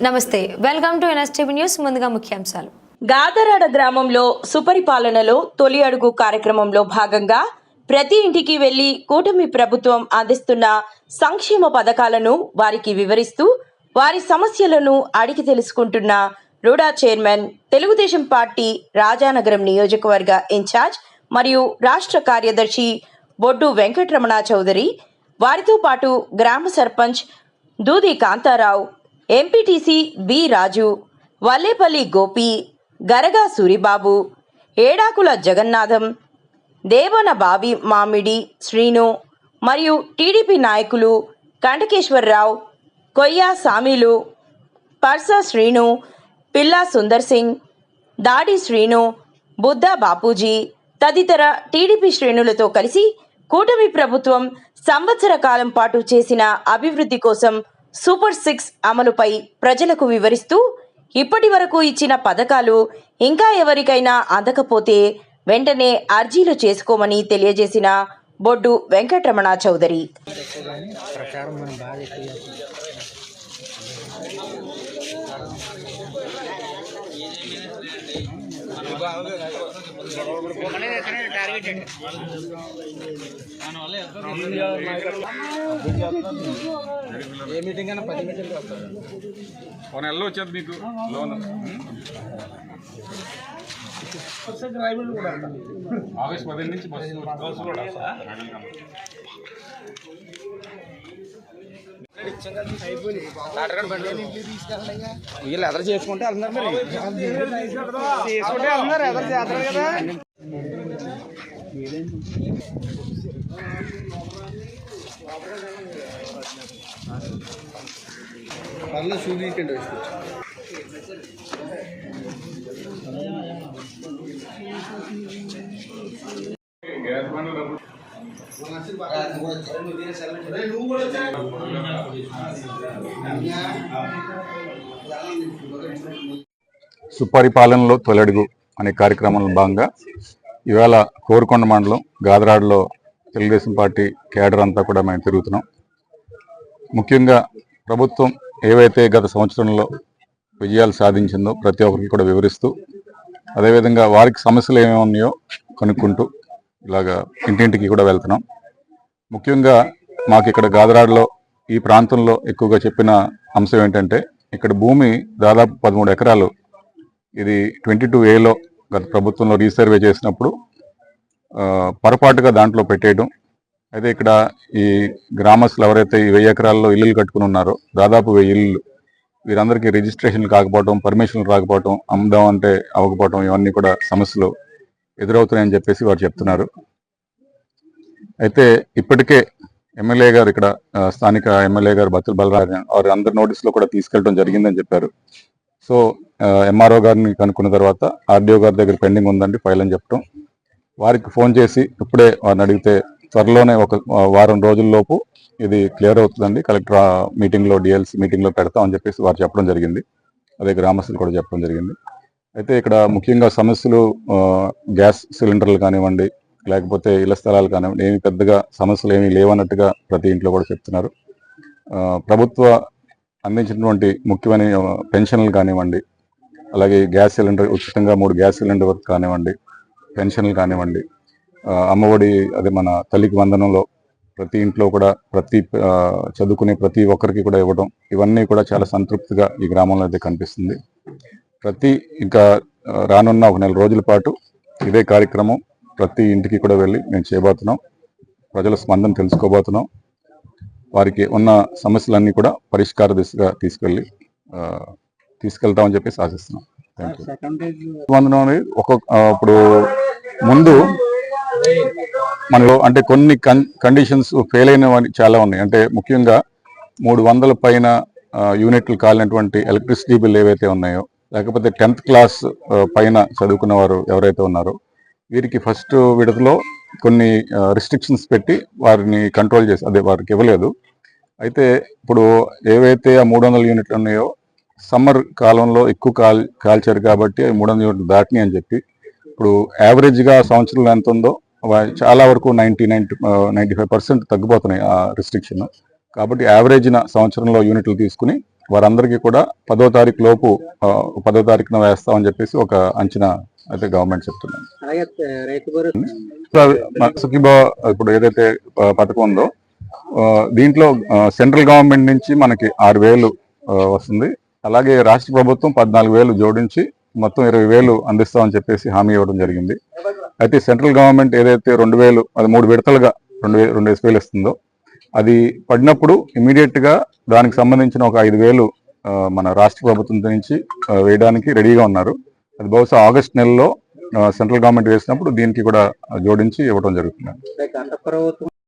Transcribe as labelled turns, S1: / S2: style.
S1: నమస్తే welcome to NSTV news ముందుగా ముఖ్యాంశాలు.
S2: గాదరాడ గ్రామంలో సుపరిపాలనలో తొలి అడుగు కార్యక్రమంలో భాగంగా ప్రతి ఇంటికి వెళ్ళి కూటమి ప్రభుత్వం అందిస్తున్న సంక్షేమ పథకాలను వారికి వివరిస్తూ వారి సమస్యలను అడిగి తెలుసుకుంటున్న RUDA chairman Telugu Desam party Rajanagaram నియోజకవర్గ ఇన్ఛార్జ్ మరియు రాష్ట్ర కార్యదర్శి బొడ్డు వెంకటరమణ చౌదరి వారితో పాటు గ్రామ సర్పంచ్ దూది కాంతారావు ఎంపీటీసీ బి రాజు వల్లేపల్లి గోపి గరగా సూరిబాబు ఏడాకుల జగన్నాథం దేవన బావి మామిడి శ్రీను మరియు టీడీపీ నాయకులు కంటకేశ్వరరావు కొయ్య సామీలు పర్స శ్రీను పిల్లా సుందర్ సింగ్ దాడి శ్రీను బుద్ధ బాపూజీ తదితర టీడీపీ శ్రేణులతో కలిసి కూటమి ప్రభుత్వం సంవత్సర కాలం పాటు చేసిన అభివృద్ధి కోసం సూపర్ సిక్స్ అమలుపై ప్రజలకు వివరిస్తూ ఇప్పటి వరకు ఇచ్చిన పథకాలు ఇంకా ఎవరికైనా అందకపోతే వెంటనే అర్జీలు చేసుకోమని తెలియజేసిన బొడ్డు వెంకటరమణ చౌదరి
S3: ప్రచారం మనం బాగా ఎక్కువ చేస్తాం ఏ మీటింగ్ అయినా పది మీటింగ్ వస్తారు
S4: ఒక నెలలో వచ్చేది మీకు లోన్ ఆగస్ట్ పదిహేను నుంచి బస్సు బస్సు కూడా
S3: వీళ్ళు ఎదరు చేసుకుంటే వెళ్తున్నారు మరి. చేసుకుంటే వెళ్తున్నారు ఎదరు చేస్తారు కదా. పర్లేదు చూపించండి
S5: సుపరిపాలనలో తొలడుగు అనే కార్యక్రమంలో భాగంగా ఇవాళ కోరుకొండ మండలం గాదరాడులో తెలుగుదేశం పార్టీ కేడర్ అంతా కూడా మేము తిరుగుతున్నాం. ముఖ్యంగా ప్రభుత్వం ఏవైతే గత సంవత్సరంలో విజయాలు సాధించిందో ప్రతి ఒక్కరికి కూడా వివరిస్తూ అదేవిధంగా వారికి సమస్యలు ఏమేమి ఉన్నాయో కనుక్కుంటూ ఇలాగా ఇంటింటికి కూడా వెళ్తున్నాం. ముఖ్యంగా మాకు ఇక్కడ గాదరాడులో ఈ ప్రాంతంలో ఎక్కువగా చెప్పిన అంశం ఏంటంటే ఇక్కడ భూమి దాదాపు పదమూడు ఎకరాలు. ఇది ట్వంటీ టూ ఏలో గత ప్రభుత్వంలో రీసర్వే చేసినప్పుడు పొరపాటుగా దాంట్లో పెట్టేయడం. అయితే ఇక్కడ ఈ గ్రామస్తులు ఎవరైతే ఈ వెయ్యి ఎకరాల్లో ఇల్లులు కట్టుకుని ఉన్నారో దాదాపు వెయ్యి ఇల్లు వీరందరికీ రిజిస్ట్రేషన్ కాకపోవడం పర్మిషన్లు రాకపోవడం అమ్ముదాం అంటే అవ్వకపోవడం ఇవన్నీ కూడా సమస్యలు ఎదురవుతున్నాయని చెప్పేసి వారు చెప్తున్నారు. అయితే ఇప్పటికే ఎమ్మెల్యే గారు ఇక్కడ స్థానిక ఎమ్మెల్యే గారు బతుల్ బలరాజన్ వారు అందరి నోటీసులో కూడా తీసుకెళ్ళడం జరిగిందని చెప్పారు. సో ఎంఆర్ఓ గారిని కనుక్కున్న తర్వాత ఆర్డీఓ గారి దగ్గర పెండింగ్ ఉందండి ఫైల్ అని చెప్పడం వారికి ఫోన్ చేసి ఇప్పుడే వారిని అడిగితే త్వరలోనే ఒక వారం రోజుల్లోపు ఇది క్లియర్ అవుతుందండి. కలెక్టర్ మీటింగ్లో డిఎల్సీ మీటింగ్లో పెడతామని చెప్పేసి వారు చెప్పడం జరిగింది. అదే గ్రామస్తులు కూడా చెప్పడం జరిగింది. అయితే ఇక్కడ ముఖ్యంగా సమస్యలు గ్యాస్ సిలిండర్లు కానివ్వండి లేకపోతే ఇళ్ళ స్థలాలు కానివ్వండి ఏమి పెద్దగా సమస్యలు ఏమీ లేవన్నట్టుగా ప్రతి ఇంట్లో కూడా చెప్తున్నారు. ప్రభుత్వ అందించినటువంటి ముఖ్యమైన పెన్షన్లు కానివ్వండి అలాగే గ్యాస్ సిలిండర్ ఉచితంగా మూడు గ్యాస్ సిలిండర్ వరకు కానివ్వండి పెన్షన్లు కానివ్వండి అమ్మఒడి అదే మన తల్లికి వందనంలో ప్రతి ఇంట్లో కూడా ప్రతి చదువుకునే ప్రతి ఒక్కరికి కూడా ఇవ్వడం ఇవన్నీ కూడా చాలా సంతృప్తిగా ఈ గ్రామంలో అయితే కనిపిస్తుంది. ప్రతి ఇంకా రానున్న ఒక నెల రోజుల పాటు ఇదే కార్యక్రమం ప్రతి ఇంటికి కూడా వెళ్ళి మేము చేయబోతున్నాం. ప్రజల స్పందన తెలుసుకోబోతున్నాం. వారికి ఉన్న సమస్యలన్నీ కూడా పరిష్కార దిశగా తీసుకెళ్ళి తీసుకెళ్తామని చెప్పేసి ఆశిస్తున్నాం. థ్యాంక్ యూ అనేది ఒక్కొక్క ఇప్పుడు ముందు మనలో అంటే కొన్ని కండిషన్స్ ఫెయిల్ అయినవి చాలా ఉన్నాయి. అంటే ముఖ్యంగా మూడు వందల పైన యూనిట్లు కాలినటువంటి ఎలక్ట్రిసిటీ బిల్ ఏవైతే ఉన్నాయో లేకపోతే టెన్త్ క్లాస్ పైన చదువుకున్న వారు ఎవరైతే ఉన్నారో వీరికి ఫస్ట్ విడతలో కొన్ని రిస్ట్రిక్షన్స్ పెట్టి వారిని కంట్రోల్ చేసి అదే వారికి ఇవ్వలేదు. అయితే ఇప్పుడు ఏవైతే ఆ మూడు వందల యూనిట్లు ఉన్నాయో సమ్మర్ కాలంలో ఎక్కువ కాల్ కాల్చారు కాబట్టి అవి మూడు వందల యూనిట్లు దాటినాయి అని చెప్పి ఇప్పుడు యావరేజ్గా సంవత్సరంలో ఎంత ఉందో చాలా వరకు ninety ninety ninety five percent తగ్గిపోతున్నాయి ఆ రిస్ట్రిక్షన్ కాబట్టి యావరేజ్న సంవత్సరంలో యూనిట్లు తీసుకుని వారందరికీ కూడా పదో తారీఖు లోపు పదో తారీఖున వేస్తామని చెప్పేసి ఒక అంచనా అయితే గవర్నమెంట్
S6: భరోసా
S5: ఇప్పుడు సుఖీబా ఏదైతే పథకం ఉందో దీంట్లో సెంట్రల్ గవర్నమెంట్ నుంచి మనకి ఆరు వేలు వస్తుంది. అలాగే రాష్ట్ర ప్రభుత్వం పద్నాలుగు వేలు జోడించి మొత్తం ఇరవై వేలు అందిస్తామని చెప్పేసి హామీ ఇవ్వడం జరిగింది. అయితే సెంట్రల్ గవర్నమెంట్ ఏదైతే రెండు వేలు అది మూడు విడతలుగా రెండు వేలు రెండు వేలు ఇస్తుందో అది పడినప్పుడు ఇమీడియట్గా దానికి సంబంధించిన ఒక ఐదు వేలు మన రాష్ట్ర ప్రభుత్వం నుంచి వేయడానికి రెడీగా ఉన్నారు. అది బహుశా ఆగస్ట్ నెలలో సెంట్రల్ గవర్నమెంట్ వేసినప్పుడు దీనికి కూడా జోడించి ఇవ్వడం జరుగుతుంది.